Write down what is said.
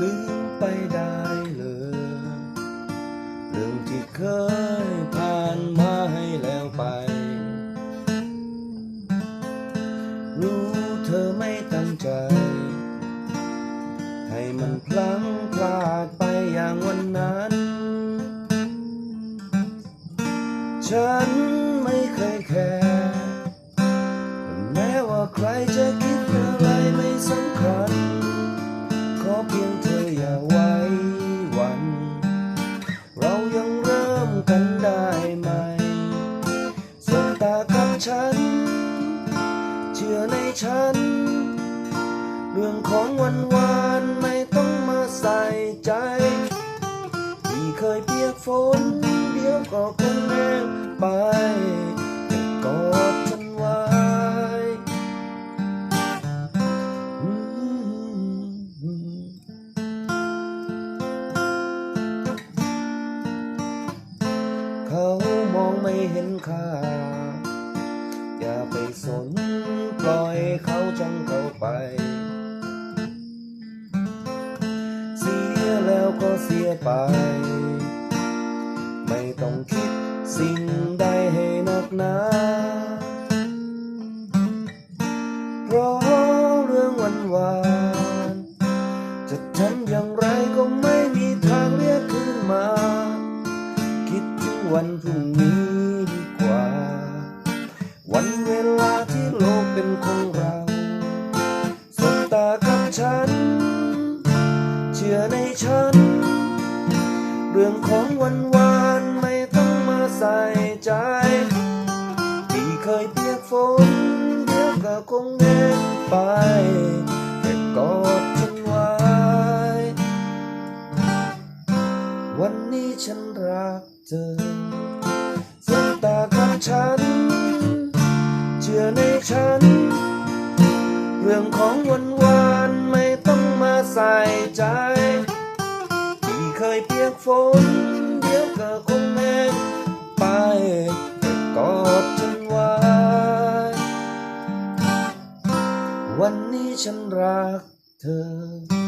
ลืมไปได้เลย เรื่องที่เคยผ่านมาให้แล้วไป รู้เธอไม่ตั้งใจ ให้มันพลังพลาดไปอย่างวันนั้น ฉันไม่เคยแคร์แม้ว่าใครจะ ฉัน เชื่อในฉัน เรื่องของวันวานไม่ต้องมาใส่ใจ ที่เคยเปียกฝน เดี๋ยวก็คงแห้งไปแต่กอดฉันไว้เขามองไม่เห็นค่า ไปสนปล่อยเขาจังเขาไป เสียแล้วก็เสียไป ไม่ต้องคิดสิ่งใดให้นักหนาเพราะเรื่องวันวานจะทำอย่างไรก็ไม่มีทางเรียกคืนมา คิดถึงวันพรุ่งนี้ดีกว่าวั ของเราสบตากับฉัน เชื่อในฉัน เรื่องของวันวานไม่ต้องมาใส่ใจที่เคยเปียกฝนเดี๋ยวก็คงแห้งไปแต่กอดฉันไว้ วันนี้ฉันรักเธอสบตากับฉัน ใส่ใจ ที่เคยเปียกฝน เดี๋ยวก็คงแห้งไปแต่กอดฉันไว้วันนี้ฉันรักเธอ